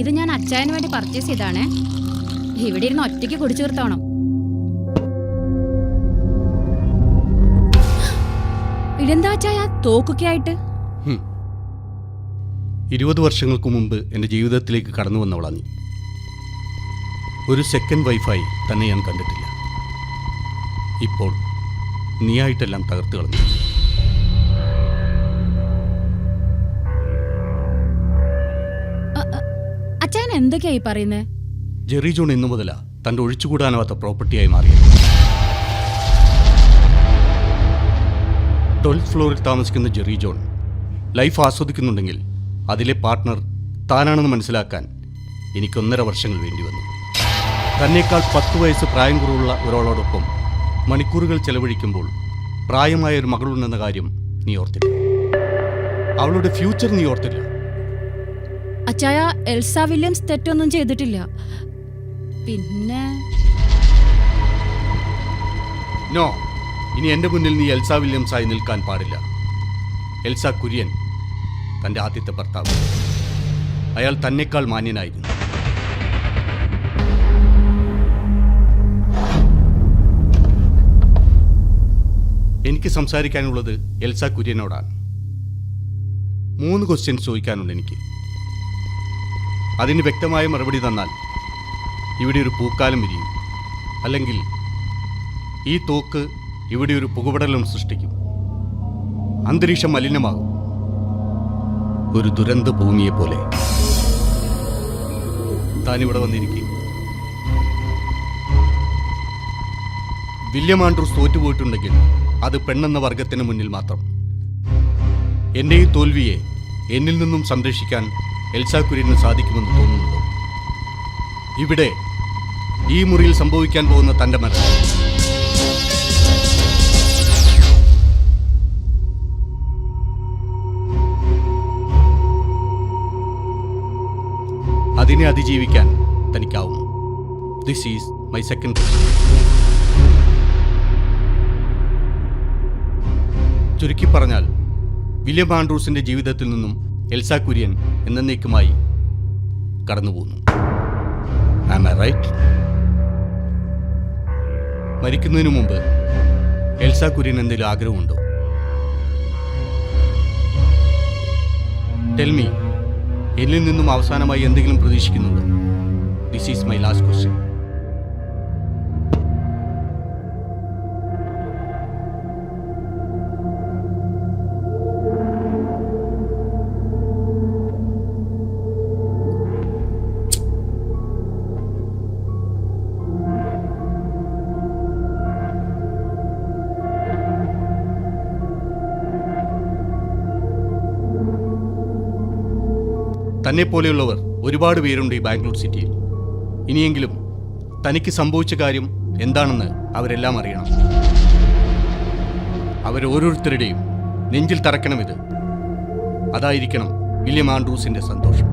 ഇത് ഞാൻ അച്ചായന് വേണ്ടി പർച്ചേസ് ചെയ്താണ് ഇവിടെ ഇരുന്ന് ഒറ്റയ്ക്ക് കുടിച്ചു തീർത്തോണം ഇതെന്താ അച്ചായ? തോക്കൊക്കെ ആയിട്ട്. ഇരുപത് വർഷങ്ങൾക്ക് മുമ്പ് എന്റെ ജീവിതത്തിലേക്ക് കടന്നു വന്നവളാ നീ. ഒരു സെക്കൻഡ് വൈഫായി തന്നെ ഞാൻ കണ്ടിട്ടില്ല. ഇപ്പോൾ നീയായിട്ടെല്ലാം തകർത്ത് കളഞ്ഞു. അച്ചായൻ എന്തൊക്കെയായി പറയുന്നേ? ജെറി ജോൺ ഇന്നു മുതലാ തന്റെ ഒഴിച്ചുകൂടാനാവാത്ത പ്രോപ്പർട്ടിയായി മാറിയത്. ട്വൽത്ത് ഫ്ലോറിൽ താമസിക്കുന്ന ജെറി ജോൺ ലൈഫ് ആസ്വദിക്കുന്നുണ്ടെങ്കിൽ അതിലെ പാർട്ട്ണർ താനാണെന്ന് മനസ്സിലാക്കാൻ എനിക്ക് ഒന്നര വർഷങ്ങൾ വേണ്ടി വന്നു. തന്നേക്കാൾ പത്ത് വയസ്സ് പ്രായം കുറവുള്ള ഒരാളോടൊപ്പം മണിക്കൂറുകൾ ചെലവഴിക്കുമ്പോൾ പ്രായമായ ഒരു മകളുണ്ടെന്ന കാര്യം നീ ഓർത്തില്ല അവളുടെ ഫ്യൂച്ചർ നീ ഓർത്തില്ല അച്ചായ എൽസ വില്യംസ് തെറ്റൊന്നും ചെയ്തിട്ടില്ല. പിന്നെ? നോ ഇനി എന്റെ മുന്നിൽ നീ എൽസ വില്യംസ് ആയി നിൽക്കാൻ പാടില്ല. എൽസ കുര്യൻ തന്റെ ആദ്യത്തെ ഭർത്താവ്. അയാൾ തന്നെക്കാൾ മാന്യനായിരുന്നു. എനിക്ക് സംസാരിക്കാനുള്ളത് എൽസ കുര്യനോടാണ്. മൂന്ന് ക്വസ്റ്റ്യൻസ് ചോദിക്കാനുണ്ട് എനിക്ക്. അതിന് വ്യക്തമായ മറുപടി തന്നാൽ ഇവിടെ ഒരു പൂക്കാലം വിരിയും. അല്ലെങ്കിൽ ഈ തോക്ക് ഇവിടെ ഒരു പുകപടലം സൃഷ്ടിക്കും. അന്തരീക്ഷം മലിനമാകും. ഒരു ദുരന്ത ഭൂമിയെ പോലെ. താനിവിടെ വന്നിരിക്കും. വില്യം ആൻഡ്രൂസ് തോറ്റുപോയിട്ടുണ്ടെങ്കിൽ അത് പെണ്ണെന്ന വർഗത്തിന് മുന്നിൽ മാത്രം. എന്റെ ഈ തോൽവിയെ എന്നിൽ നിന്നും സംരക്ഷിക്കാൻ എൽസാ കുര്യന് സാധിക്കുമെന്ന് തോന്നുന്നുണ്ടോ? ഇവിടെ ഈ മുറിയിൽ സംഭവിക്കാൻ പോകുന്ന തന്റെ മരണം. അതിനെ അതിജീവിക്കാൻ തനിക്കാവും ദിസ് ഈസ് മൈ സെക്കൻഡ് ചുരുക്കി പറഞ്ഞാൽ വില്യം ആൻഡ്രൂസിന്റെ ജീവിതത്തിൽ നിന്നും എൽസാ കുര്യൻ എന്നേക്കുമായി കടന്നുപോകുന്നു. ആം റൈറ്റ് മരിക്കുന്നതിനു മുമ്പ് എൽസ കുര്യൻ എന്തെങ്കിലും ആഗ്രഹമുണ്ടോ? ടെൽമി എന്നിൽ നിന്നും അവസാനമായി എന്തെങ്കിലും പ്രതീക്ഷിക്കുന്നുണ്ടോ? This is my last question തന്നെ പോലെയുള്ളവർ ഒരുപാട് പേരുണ്ട് ഈ ബാംഗ്ലൂർ സിറ്റിയിൽ. ഇനിയെങ്കിലും തനിക്ക് സംഭവിച്ച കാര്യം എന്താണെന്ന് അവരെല്ലാം അറിയണം. അവരോരോരുത്തരുടെയും നെഞ്ചിൽ തറക്കണം ഇത് അതായിരിക്കണം വില്യം ആൻഡ്രൂസിന്റെ സന്തോഷം.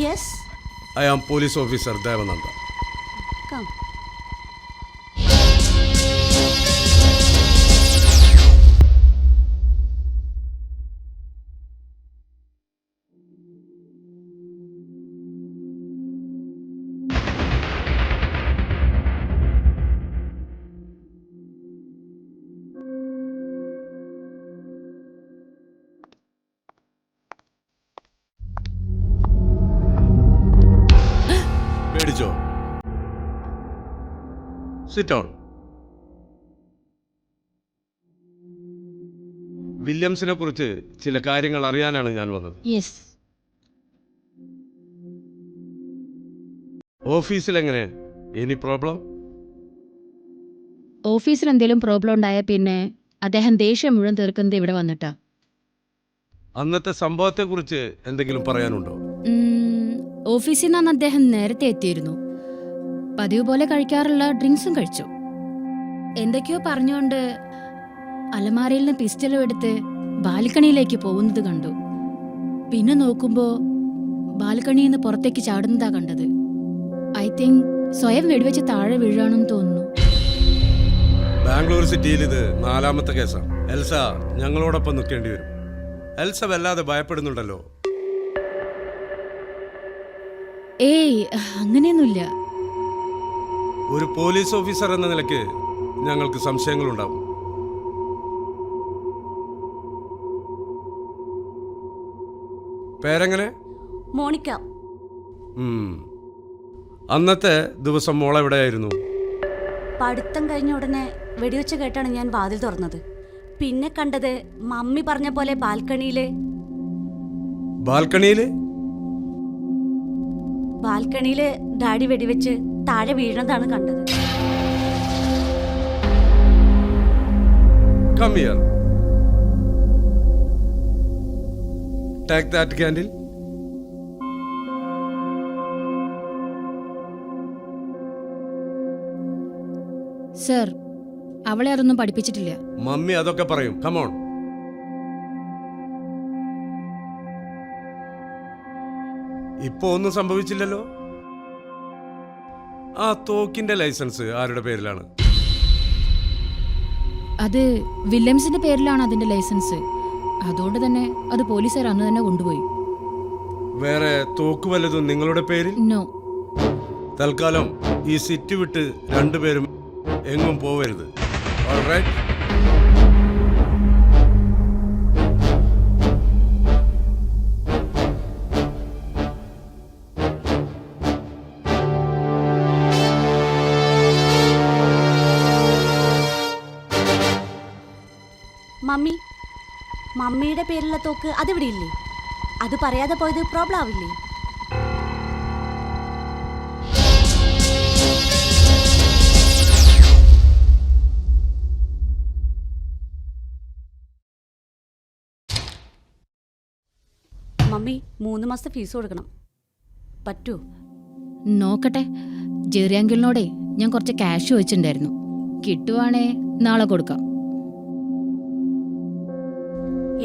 Yes, I am police officer Devananda. Sit down വില്യംസിനെ കുറിച്ച് ചില കാര്യങ്ങൾ അറിയാനാണ് ഞാൻ വന്നത്. ഓഫീസിൽ എങ്ങനെ? എനി പ്രോബ്ലം ഓഫീസിൽ എന്തെങ്കിലും പ്രോബ്ലം ഉണ്ടായ പിന്നെ അദ്ദേഹം ദേഷ്യം മുഴുവൻ തീർക്കുന്നത് ഇവിടെ വന്നിട്ടാ. അന്നത്തെ സംഭവത്തെ കുറിച്ച് എന്തെങ്കിലും പറയാനുണ്ടോ? ഓഫീസിൽ നിന്ന് അദ്ദേഹം നേരത്തെ എത്തിയിരുന്നു. പതിവ് പോലെ കഴിക്കാറുള്ള ഡ്രിങ്ക്സും കഴിച്ചു. എന്തൊക്കെയോ പറഞ്ഞുകൊണ്ട് അലമാരയിൽ നിന്ന് പിസ്റ്റലും എടുത്ത് ബാൽക്കണിയിലേക്ക് പോകുന്നത് കണ്ടു. പിന്നെ നോക്കുമ്പോ ബാൽക്കണിയിൽ നിന്ന് പുറത്തേക്ക് ചാടുന്നതാ കണ്ടത്. ഐ തിങ്ക് സ്വയം വെടിവെച്ച് താഴെ വീഴാണെന്ന് തോന്നുന്നു. ബാംഗ്ലൂർ സിറ്റിയിൽ ഇത് നാലാമത്തെ കേസാണ് എൽസ ഞങ്ങളോടൊപ്പം നിൽക്കേണ്ടി വരും. എൽസ വല്ലാതെ ഭയപ്പെടുന്നുണ്ടല്ലോ. ഏയ് അങ്ങനെയൊന്നുമില്ല. ഒരു പോലീസ് ഓഫീസർ എന്ന നിലയ്ക്ക് ഞങ്ങൾക്ക് സംശയങ്ങളുണ്ടാവും. പേരെങ്ങനെ? മോണിക്ക. അന്നത്തെ ദിവസം മോൾ എവിടെയായിരുന്നു? പഠിത്തം കഴിഞ്ഞ ഉടനെ വെടിവെച്ച് കേട്ടാണ് ഞാൻ വാതിൽ തുറന്നത്. പിന്നെ കണ്ടത് മമ്മി പറഞ്ഞ പോലെ ബാൽക്കണിയിൽ. ബാൽക്കണിയിൽ? ബാൽക്കണിയിൽ ഡാഡി വെടിവെച്ച് താഴെ വീഴുന്നതാണ് കണ്ടത്. Come here take that candle sir അവളെ അതൊന്നും പഠിപ്പിച്ചിട്ടില്ല. മമ്മി അതൊക്കെ പറയും. കമോൺ ഇപ്പൊ ഒന്നും സംഭവിച്ചില്ലല്ലോ. ആ തോക്കിന്റെ ലൈസൻസ് ആരുടെ പേരിലാണ്? അത് വില്യംസിന്റെ പേരിലാണ് അതിന്റെ ലൈസൻസ്. അതുകൊണ്ട് തന്നെ അത് പോലീസുകാർ അന്ന് തന്നെ കൊണ്ടുപോയി. വേറെ തോക്ക് വല്ലതും നിങ്ങളുടെ പേരിൽ? നോ. തൽക്കാലം ഈ സിറ്റ് വിട്ട് രണ്ടുപേരും എങ്ങും പോവരുത്. Alright? മമ്മി. മമ്മിയുടെ പേരിലുള്ള തോക്ക് അതിവിടെ ഇല്ലേ അത് പറയാതെ പോയത് പ്രോബ്ലം ആവില്ലേ മമ്മി മൂന്ന് മാസത്തെ ഫീസ് കൊടുക്കണം. പറ്റൂ? നോക്കട്ടെ. ജെറിയാങ്കിളിനോടെ ഞാൻ കുറച്ച് ക്യാഷ് വെച്ചിട്ടുണ്ടായിരുന്നു കിട്ടുവാണേ നാളെ കൊടുക്കാം.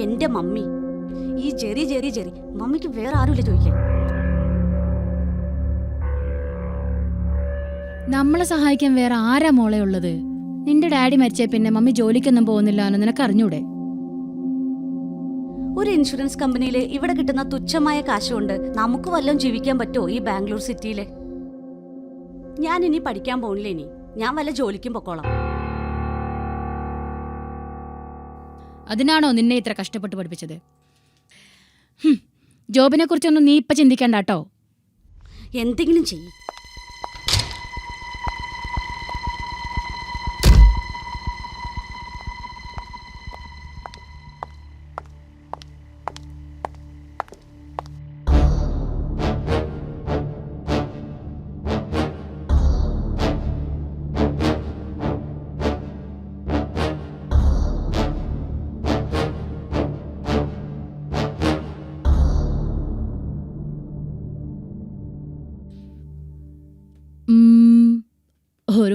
എന്റെ മമ്മി. ഈ ജെറി ജെറി ജെറി. മമ്മിക്ക് വേറെ ആരുമില്ല ചോദിക്കാൻ. നമ്മളെ സഹായിക്കാൻ വേറെ ആരാ മോളെ ഉള്ളത്? നിന്റെ ഡാഡി മരിച്ചേ പിന്നെ മമ്മി ജോലിക്കൊന്നും പോകുന്നില്ല എന്ന് നിനക്ക് അറിഞ്ഞൂടെ? ഒരു ഇൻഷുറൻസ് കമ്പനിയിൽ ഇവിടെ കിട്ടുന്ന തുച്ഛമായ കാശുകൊണ്ട് നമുക്ക് വല്ലതും ജീവിക്കാൻ പറ്റുമോ ഈ ബാംഗ്ലൂർ സിറ്റിയിലെ? ഞാൻ ഇനി പഠിക്കാൻ പോണില്ല ഇനി. ഞാൻ വല്ല ജോലിക്കും പൊക്കോളാം. അതിനാണോ നിന്നെ ഇത്ര കഷ്ടപ്പെട്ട് പഠിപ്പിച്ചത്? ഹും, ജോബിനെ കുറിച്ചൊന്നും നീ ഇപ്പൊ ചിന്തിക്കണ്ട കേട്ടോ. എന്തെങ്കിലും ചെയ്യും.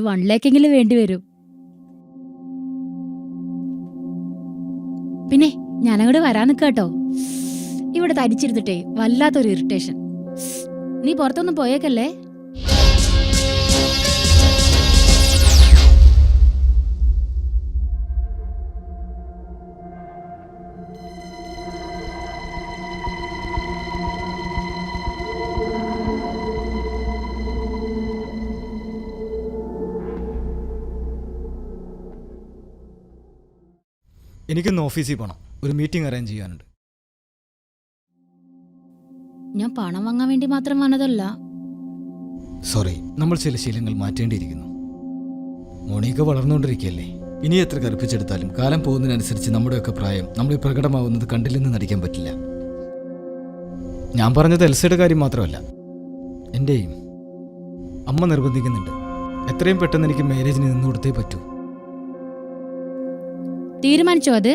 ഒരു വൺ ലാക്കെങ്കിലും വേണ്ടി വരും. പിന്നെ ഞാൻ അങ്ങോട്ട് വരാൻ നിൽക്കാട്ടോ ഇവിടെ തരിച്ചിരുന്നിട്ടേ വല്ലാത്തൊരു ഇറിറ്റേഷൻ നീ പുറത്തൊന്നും പോയേക്കല്ലേ? എനിക്കൊന്ന് ഓഫീസിൽ പോകണം ഒരു മീറ്റിംഗ് അറേഞ്ച് ചെയ്യാനുണ്ട്. ഞാൻ പണം വാങ്ങാൻ വേണ്ടി മാത്രം വന്നതല്ല. സോറി നമ്മൾ ചില ശീലങ്ങൾ മാറ്റേണ്ടിയിരിക്കുന്നു. മോണിയൊക്കെ വളർന്നുകൊണ്ടിരിക്കുകയല്ലേ? ഇനി എത്ര കറുപ്പിച്ചെടുത്താലും കാലം പോകുന്നതിനനുസരിച്ച് നമ്മുടെയൊക്കെ പ്രായം നമ്മൾ പ്രകടമാവുന്നത് കണ്ടില്ലെന്ന് നടിക്കാൻ പറ്റില്ല. ഞാൻ പറഞ്ഞത് എൽസയുടെ കാര്യം മാത്രമല്ല. എന്റെയും അമ്മ നിർബന്ധിക്കുന്നുണ്ട്. എത്രയും പെട്ടെന്ന് എനിക്ക് മാരേജിന് നിന്ന് കൊടുത്തേ പറ്റൂ. തീരുമാനിച്ചോ അത്?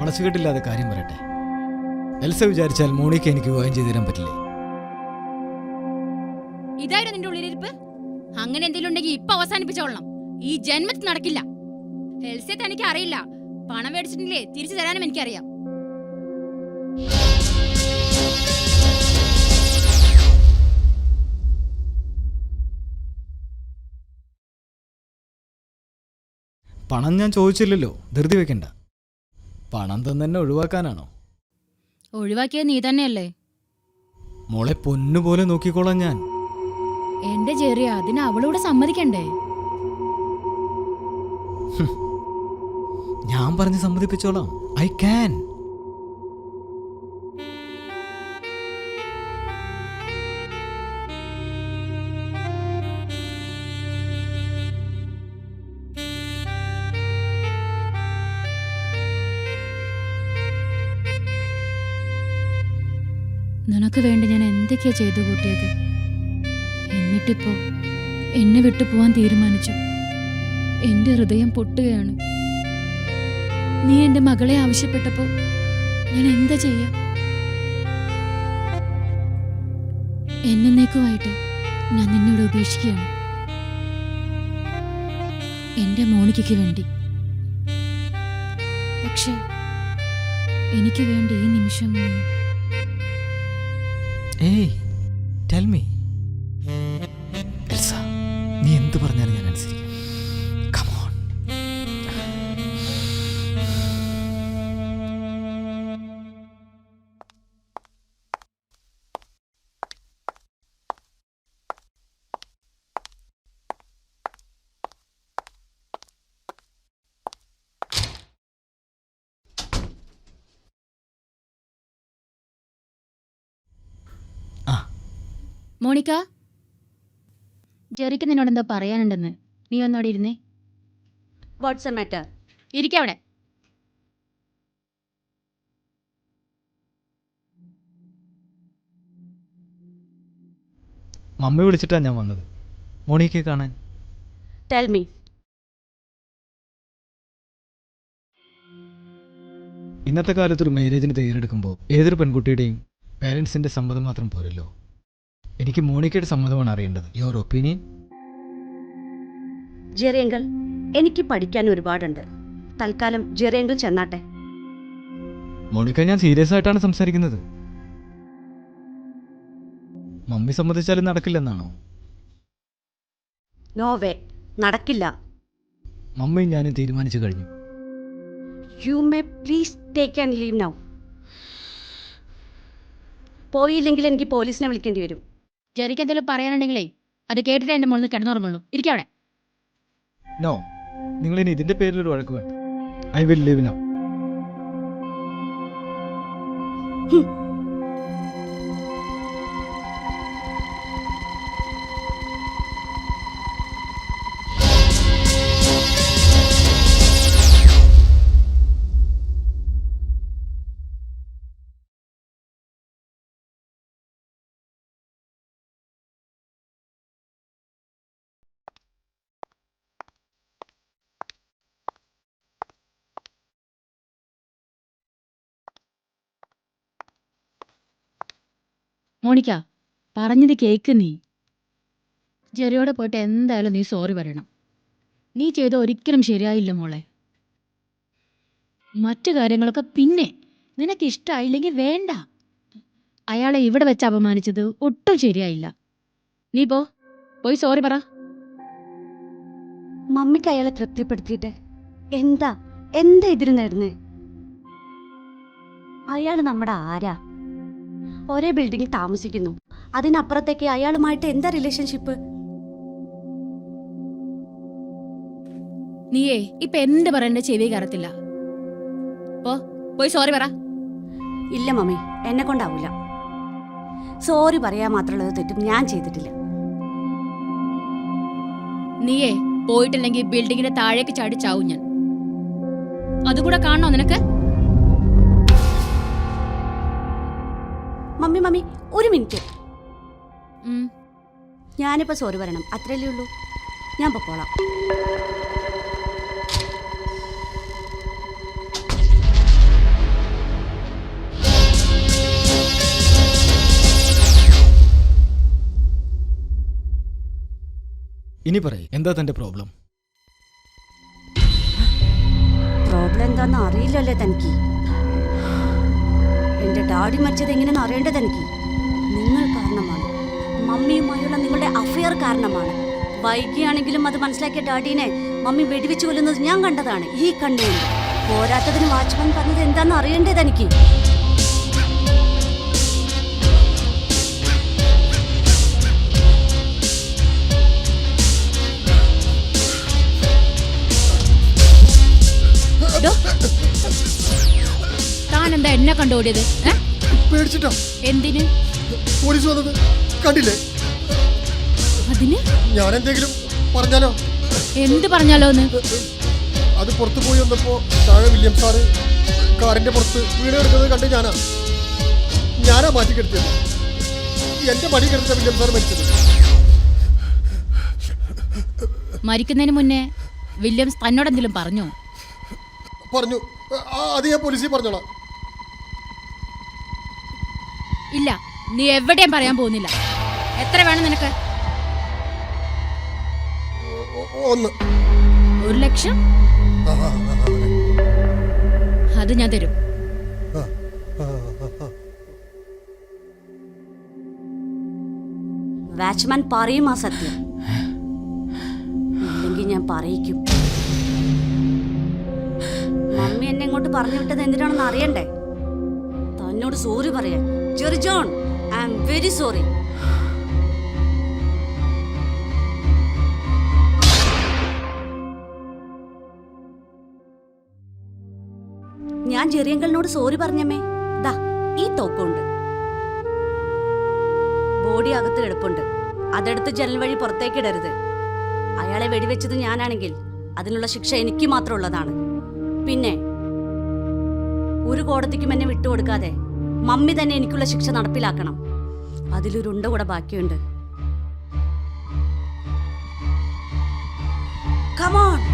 വളച്ചുകെട്ടില്ലാതെ കാര്യം പറയട്ടെ. എൽസ വിചാരിച്ചാൽ മോണിക്ക് എനിക്ക് വിവാഹം ചെയ്തു തരാൻ പറ്റില്ലേ? ഇതായിരുന്നു നിന്റെ ഉള്ളിലിരിപ്പ്? അങ്ങനെ എന്തെങ്കിലും ഉണ്ടെങ്കിൽ ഇപ്പൊ അവസാനിപ്പിച്ചോളണം. ഈ ജന്മത്തിൽ നടക്കില്ല. എൽസെ തനിക്ക് അറിയില്ല. പണം മേടിച്ചിട്ടില്ലേ? തിരിച്ചു തരാനും എനിക്കറിയാം. പണം ഞാൻ ചോദിച്ചില്ലല്ലോ. ധൃതി വെക്കണ്ട. പണം തന്നെ ഒഴിവാക്കാനാണോ? ഒഴിവാക്കിയത് നീ തന്നെയല്ലേ? മോളെ പൊന്നുപോലെ നോക്കിക്കോളാം ഞാൻ. എന്റെ ചെറിയ അതിന് അവളോട് സമ്മതിക്കണ്ടേ? ഞാൻ പറഞ്ഞ് സമ്മതിപ്പിച്ചോളാം. I can. നിനക്ക് വേണ്ടി ഞാൻ എന്തൊക്കെയാ ചെയ്തു കൂട്ടിയത്? എന്നിട്ടിപ്പോ എന്നെ വിട്ടു പോവാൻ തീരുമാനിച്ചു. എന്റെ ഹൃദയം പൊട്ടുകയാണ്. നീ എന്റെ മകളെ ആവശ്യപ്പെട്ടപ്പോ ഞാൻ എന്താ ചെയ്യാ? എന്നേക്കുമായിട്ട് ഞാൻ നിന്നോട് ഉപേക്ഷിക്കുകയാണ്. എന്റെ മോണിക്കയ്ക്ക് വേണ്ടി. പക്ഷെ എനിക്ക് വേണ്ടി ഈ നിമിഷം നീ ഏയ് ടെൽ മോണിക്ക? ജെറിക്ക് നിന്നോട് എന്താ പറയാനുണ്ടെന്ന്. നീ ഒന്നോടെ ഇരുന്നേ. What's a matter. ഇരിക്കവിടെ മമ്മി വിളിച്ചിട്ടാ ഞാൻ വന്നത്. മോണിക്കെ കാണാൻ. ടെൽ മീ ഇന്നത്തെ കാലത്ത് ഒരു മാരേജിന് തയ്യാറെടുക്കുമ്പോൾ ഏതൊരു പെൺകുട്ടിയുടെയും പേരൻസിന്റെ സമ്മതം മാത്രം പോരല്ലോ. എനിക്ക് മോണിക്കയുടെ സമ്മതമാണ് അറിയേണ്ടത്. യുവർ ഒപ്പീനിയൻ ജെറിയങ്കിൾ എനിക്ക് പഠിക്കാൻ ഒരുപാടുണ്ട്. തൽക്കാലം ജെറിയങ്കിൾ ചെന്നാട്ടെ. മോണിക്ക ഞാൻ സീരിയസ് ആയിട്ടാണ് സംസാരിക്കുന്നത്. മമ്മി സമ്മതിച്ചാലും നടക്കില്ലെന്നാണോ? നോവേ നടക്കില്ല. മമ്മിയും ഞാൻ തീരുമാനിച്ചു കഴിഞ്ഞു. You may please take and leave now പോയില്ലെങ്കിൽ എനിക്ക് പോലീസിനെ വിളിക്കേണ്ടി വരും. ജെറിക്ക് എന്തെങ്കിലും പറയാനുണ്ടെങ്കിലേ അത് കേട്ടിട്ട് എന്റെ മുകളിൽ കിടന്നുറങ്ങുള്ളൂ. ഇരിക്കവിടെ നോ നിങ്ങൾ ഇനി ഇതിന്റെ പേരിൽ ഒരു വഴക്ക് വേണ്ട. I will leave no Monica പറഞ്ഞത് കേക്ക് നീ. ജെറിയോടെ പോയിട്ട് എന്തായാലും നീ സോറി പറയണം. നീ ചെയ്ത ഒരിക്കലും ശരിയായില്ല മോളെ. മറ്റു കാര്യങ്ങളൊക്കെ പിന്നെ നിനക്ക് ഇഷ്ടമായില്ലെങ്കിൽ വേണ്ട. അയാളെ ഇവിടെ വെച്ച് അപമാനിച്ചത് ഒട്ടും ശരിയായില്ല. നീ പോ. പോയി സോറി പറ. മമ്മിക്ക് അയാളെ തൃപ്തിപ്പെടുത്തിയിട്ട് എന്താ? എന്താ ഇതിന് നേടുന്നേ? അയാൾ നമ്മുടെ ആരാ? ഒരേ ബിൽഡിങ്ങിൽ താമസിക്കുന്നു. അതിനപ്പുറത്തേക്ക് അയാളുമായിട്ട് എന്താ റിലേഷൻഷിപ്പ് നീയേ ഇപ്പൊ എന്ത് പറയണ്ട ചെവി കയറത്തില്ല പോ പോയി സോറി പറ. ഇല്ല മമ്മി എന്നെ കൊണ്ടാവൂല. സോറി പറയാ മാത്രമുള്ളത് തെറ്റും ഞാൻ ചെയ്തിട്ടില്ല. നീയേ പോയിട്ടില്ലെങ്കിൽ ബിൽഡിങ്ങിന്റെ താഴേക്ക് ചാടി ചാവും ഞാൻ. അതുകൂടെ കാണണോ നിനക്ക്? മമ്മി മമ്മി ഒരു മിനിറ്റ്. ഞാനിപ്പോ ഞാനിപ്പോൾ സോറി പറയണം. അത്രയല്ലേ ഉള്ളൂ. ഞാൻ പൊക്കോളാം ഇനി പറയ് എന്താ തന്റെ പ്രോബ്ലം? പ്രോബ്ലം എന്താണെന്ന് അറിയില്ലല്ലേ തനിക്ക്. എന്റെ ഡാഡി മരിച്ചത് എങ്ങനെയെന്ന് അറിയേണ്ടത് എനിക്ക്? നിങ്ങൾ കാരണമാണ്. മമ്മിയുമായുള്ള നിങ്ങളുടെ അഫയർ കാരണമാണ്. വൈകിയാണെങ്കിലും അത് മനസ്സിലാക്കിയ ഡാഡീനെ മമ്മി വെടിവെച്ച് കൊല്ലുന്നത് ഞാൻ കണ്ടതാണ്. ഈ കണ്ണുകൊണ്ട് പോരാത്തതിന് വാച്ച്മാൻ പറഞ്ഞത് എന്താണെന്ന് അറിയേണ്ടത് എനിക്ക്? എന്താ എന്നെ കണ്ടോടിയത് പേടിച്ചിട്ടോ? എന്തിന്? പോലീസ് വന്നത് കണ്ടില്ലേ? അതിന്? ഞാൻ എന്തെങ്കിലും പറഞ്ഞാലോ? എന്ത് പറഞ്ഞാലോന്ന് അത് പുറത്തു പോയി വന്നപ്പോ താഴെ വില്യം സാറ് കാറിന്റെ പുറത്ത് വീട് എടുക്കുന്നത് കണ്ട് ഞാനാ. ഞാനാ മാറ്റി കെടുത്തത് എന്റെ മടി കെടുത്ത വില്യം സാർ മരിച്ചത്. മരിക്കുന്നതിന് മുന്നേ വില്യംസ് തന്നോടെന്തെങ്കിലും പറഞ്ഞോ? പറഞ്ഞു. അത് ഞാൻ പോലീസിൽ പറഞ്ഞോളാം. ഇല്ല നീ എവിടെയും പറയാൻ പോകുന്നില്ല. എത്ര വേണം നിനക്ക്? ഒന്ന്. ഒരു ലക്ഷം. അത് ഞാൻ തരും. വാച്ച്മാൻ പറയും ആ സത്യം. ഇല്ലെങ്കിൽ ഞാൻ പറയിക്കും. മമ്മി എന്നെ ഇങ്ങോട്ട് പറഞ്ഞു വിട്ടത് എന്തിനാണെന്ന് അറിയണ്ടേ? തന്നോട് സോറി പറയാൻ. Jerry John I am very sorry ഞാൻ ചെറിയങ്കളിനോട് സോറി പറഞ്ഞമ്മേ. ദാ ഈ തോക്കുണ്ട്. ബോഡി അകത്ത് കിടപ്പുണ്ട്. അതെടുത്ത് ജനൽ വഴി പുറത്തേക്ക് ഇടരുത്. അയാളെ വെടിവെച്ചത് ഞാനാണെങ്കിൽ അതിനുള്ള ശിക്ഷ എനിക്ക് മാത്രമുള്ളതാണ് പിന്നെ ഒരു കോടതിക്കും എന്നെ വിട്ടുകൊടുക്കാതെ മമ്മി തന്നെ എനിക്കുള്ള ശിക്ഷ നടപ്പിലാക്കണം. അതിലൊരുണ്ട കൂടെ ബാക്കിയുണ്ട്. കമോൺ